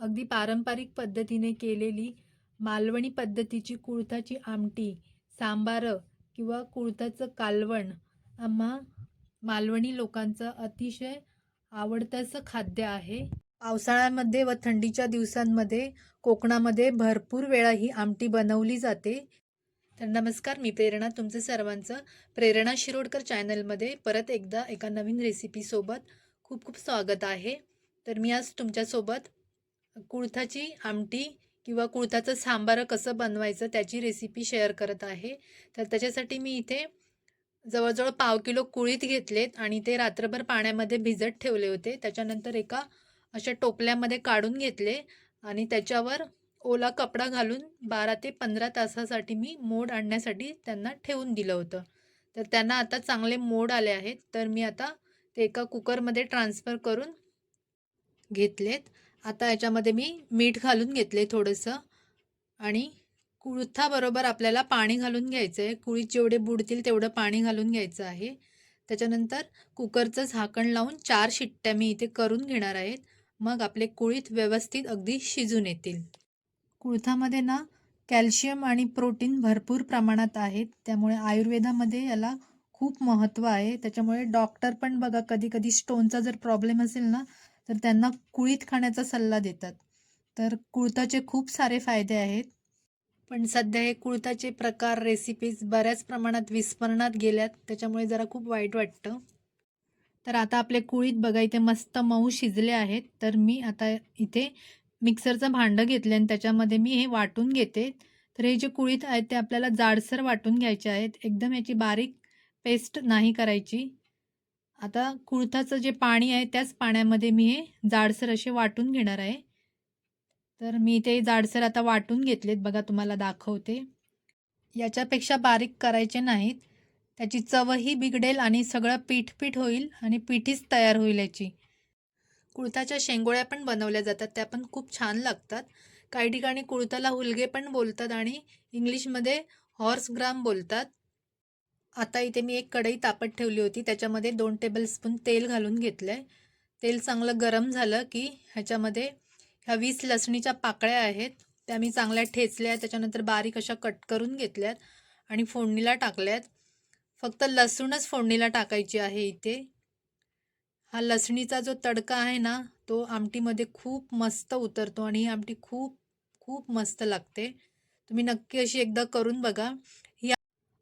अगदी पारंपरिक पद्धतीने केलेली मालवणी पद्धतीची कुळथाची आमटी सांबारं किंवा कुळथाचं कालवण आम्हा मालवणी लोकांचं अतिशय आवडतं असं खाद्य आहे. पावसाळ्यामध्ये व थंडीच्या दिवसांमध्ये कोकणामध्ये भरपूर वेळा ही आमटी बनवली जाते. तर नमस्कार मी प्रेरणा तुमचं सर्वांचं प्रेरणा शिरोडकर चॅनलमध्ये परत एकदा एका नवीन रेसिपीसोबत खूप खूप स्वागत आहे. तर मी आज तुमच्यासोबत कुळथाची आमटी किंवा कुळथाचं सांबारं कसं बनवायचं त्याची रेसिपी शेअर करत आहे. तर त्याच्यासाठी मी इथे जवळजवळ पाव किलो कुळीत घेतलेत आणि ते रात्रभर पाण्यामध्ये भिजत ठेवले होते. त्याच्यानंतर एका अशा टोपल्यामध्ये काढून घेतले आणि त्याच्यावर ओला कपडा घालून बारा ते पंधरा तासासाठी मी मोड आणण्यासाठी त्यांना ठेवून दिलं होतं. तर त्यांना आता चांगले मोड आले आहेत. तर मी आता ते एका कुकरमध्ये ट्रान्सफर करून घेतलेत. आता याच्यामध्ये मी मीठ घालून घेतले थोडंसं. आणि कुळथाबरोबर आपल्याला पाणी घालून घ्यायचं आहे कुळीत जेवढे बुडतील तेवढं पाणी घालून घ्यायचं आहे. त्याच्यानंतर कुकरचं झाकण लावून चार शिट्ट्या मी इथे करून घेणार आहेत मग आपले कुळीत व्यवस्थित अगदी शिजून येतील. कुळथामध्ये ना कॅल्शियम आणि प्रोटीन भरपूर प्रमाणात आहेत. त्यामुळे आयुर्वेदामध्ये याला खूप महत्त्व आहे. त्याच्यामुळे डॉक्टर पण बघा कधी कधी स्टोनचा जर प्रॉब्लेम असेल ना तर त्यांना कुळीत खाण्याचा सल्ला देतात. तर कुळथाचे खूप सारे फायदे आहेत. पण सध्या हे कुळथाचे प्रकार रेसिपीज बऱ्याच प्रमाणात विस्मरणात गेल्यात. त्याच्यामुळे जरा खूप वाईट वाटतं. तर आता आपले कुळीत बघा इथे मस्त मऊ शिजले आहेत. तर मी आता इथे मिक्सरचं भांडं घेतलं आणि त्याच्यामध्ये मी हे वाटून घेते. तर हे जे कुळीत आहेत ते आपल्याला जाडसर वाटून घ्यायचे आहेत. एकदम याची बारीक पेस्ट नाही करायची. आता कुळथाचं जे पाणी आहे त्याच पाण्यामध्ये मी हे जाडसर असे वाटून घेणार आहे. तर मी ते जाडसर आता वाटून घेतलेत बघा तुम्हाला दाखवते. याच्यापेक्षा बारीक करायचे नाहीत. त्याची चवही बिघडेल आणि सगळं पीठ पीठ होईल आणि पीठीच तयार होईल याची. कुळथाच्या शेंगोळ्या पण बनवल्या जातात त्या पण खूप छान लागतात. काही ठिकाणी कुळथाला हुलगे पण बोलतात आणि इंग्लिशमध्ये हॉर्स ग्राम बोलतात. आता इथे मी एक कढई तापत ठेवली होती. त्याच्यामध्ये दोन टेबलस्पून तेल घालून घेतलं आहे तेल चांगलं गरम झालं की ह्याच्यामध्ये ह्या वीस लसणीच्या पाकळ्या आहेत. त्या मी चांगल्या ठेचल्या. त्याच्यानंतर बारीक अशा कट करून घेतल्यात आणि फोडणीला टाकल्यात. फक्त लसूणच फोडणीला टाकायची आहे इथे. हा लसणीचा जो तडका आहे ना तो आमटीमध्ये खूप मस्त उतरतो आणि ही आमटी खूप खूप मस्त लागते. तुम्ही नक्की अशी एकदा करून बघा.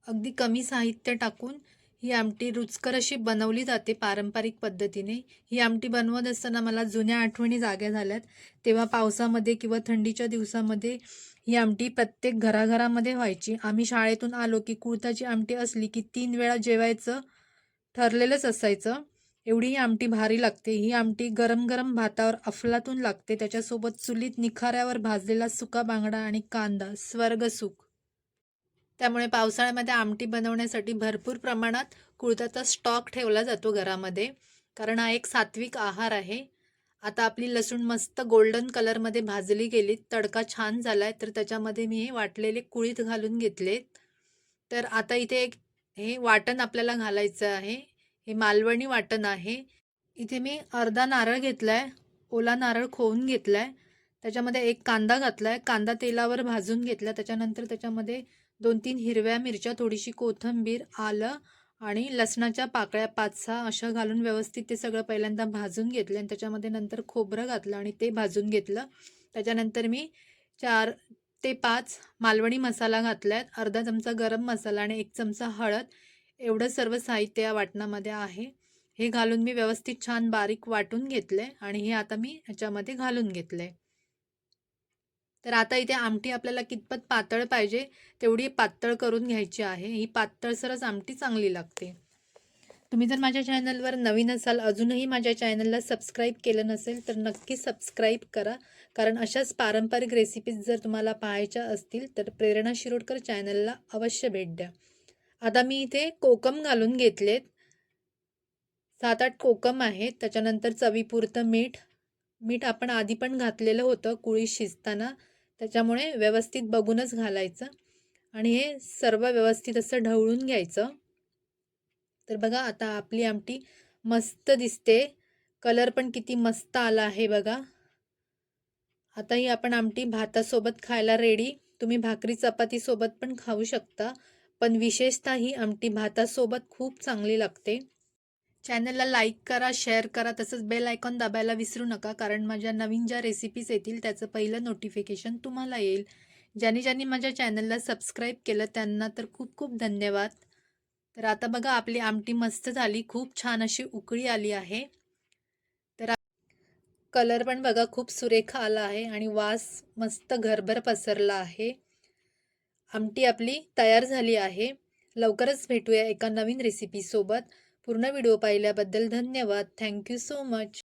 अगदी कमी साहित्य टाकून ही आमटी रुचकर अशी बनवली जाते पारंपरिक पद्धतीने. ही आमटी बनवत असताना मला जुन्या आठवणी जाग्या झाल्यात. तेव्हा पावसामध्ये किंवा थंडीच्या दिवसामध्ये ही आमटी प्रत्येक घराघरामध्ये व्हायची. आम्ही शाळेतून आलो की कुळथाची आमटी असली की तीन वेळा जेवायचं ठरलेलंच असायचं. एवढी ही आमटी भारी लागते. ही आमटी गरम गरम भातावर अफलातून लागते. त्याच्यासोबत चुलीत निखाऱ्यावर भाजलेला सुका बांगडा आणि कांदा. स्वर्गसुख. त्यामुळे पावसाळ्यामध्ये आमटी बनवण्यासाठी भरपूर प्रमाणात कुळताचा स्टॉक ठेवला जातो घरामध्ये. कारण हा एक सात्विक आहार आहे. आता आपली लसूण मस्त गोल्डन कलरमध्ये भाजली गेली तडका छान झाला आहे तर त्याच्यामध्ये मी हे वाटलेले कुळीत घालून घेतलेत. तर आता इथे एक हे वाटण आपल्याला घालायचं आहे. हे मालवणी वाटण आहे. इथे मी अर्धा नारळ घेतला आहे ओला नारळ खोवून घेतला आहे त्याच्यामध्ये एक कांदा घातला आहे कांदा तेलावर भाजून घेतला त्याच्यानंतर त्याच्यामध्ये दोन तीन हिरव्या मिरच्या थोडीशी कोथिंबीर आलं आणि लसणाच्या पाकळ्या पाच सहा अशा घालून व्यवस्थित ते सगळं पहिल्यांदा भाजून घेतलं आणि त्याच्यामध्ये नंतर खोबरं घातलं आणि ते भाजून घेतलं. त्याच्यानंतर मी चार ते पाच मालवणी मसाला घातल्यात अर्धा चमचा गरम मसाला आणि एक चमचा हळद. एवढं सर्व साहित्य या वाटणामध्ये आहे. हे घालून मी व्यवस्थित छान बारीक वाटून घेतले आणि हे आता मी ह्याच्यामध्ये घालून घेतले तर आता इथे आमटी आपल्याला कितपत पातळ पाहिजे तेवढी पातळ करून घ्यायची आहे. ही पातळसरच आमटी चांगली लागते. तुम्ही जर माझ्या चॅनलवर नवीन असाल अजूनही माझ्या चॅनलला सबस्क्राईब केलं नसेल तर नक्की सबस्क्राईब करा. कारण अशाच पारंपरिक रेसिपीज जर तुम्हाला पाहायच्या असतील तर प्रेरणा शिरोडकर चॅनलला अवश्य भेट द्या. आता मी इथे कोकम घालून घेतलेत. सात आठ कोकम आहेत त्याच्यानंतर चवीपुरतं मीठ मीठ आपण आधी पण घातलेलं होतं कुळी शिजताना. त्याच्यामुळे व्यवस्थित बघूनच घालायचं. आणि हे सर्व व्यवस्थित असं ढवळून घ्यायचं. तर बघा आता आपली आमटी मस्त दिसते. कलर पण किती मस्त आला आहे बघा. आता ही आपण आमटी भातासोबत खायला रेडी तुम्ही भाकरी चपातीसोबत पण खाऊ शकता. पण विशेषतः ही आमटी भातासोबत खूप चांगली लागते. चॅनलला लाईक करा शेअर करा तसंच बेल आयकॉन दाबायला विसरू नका कारण माझ्या नवीन ज्या रेसिपीज येतील त्याचं पहिलं नोटिफिकेशन तुम्हाला येईल. ज्यांनी ज्यांनी माझ्या चॅनलला सबस्क्राईब केलं त्यांना तर खूप खूप धन्यवाद. तर आता बघा आपली आमटी मस्त झाली खूप छान अशी उकळी आली आहे. तर कलर पण बघा खूप सुरेख आला आहे आणि वास मस्त घरभर पसरला आहे. आमटी आपली तयार झाली आहे. लवकरच भेटूया एका नवीन रेसिपीसोबत पूर्ण व्हिडिओ पाहिल्याबद्दल धन्यवाद. Thank you so much.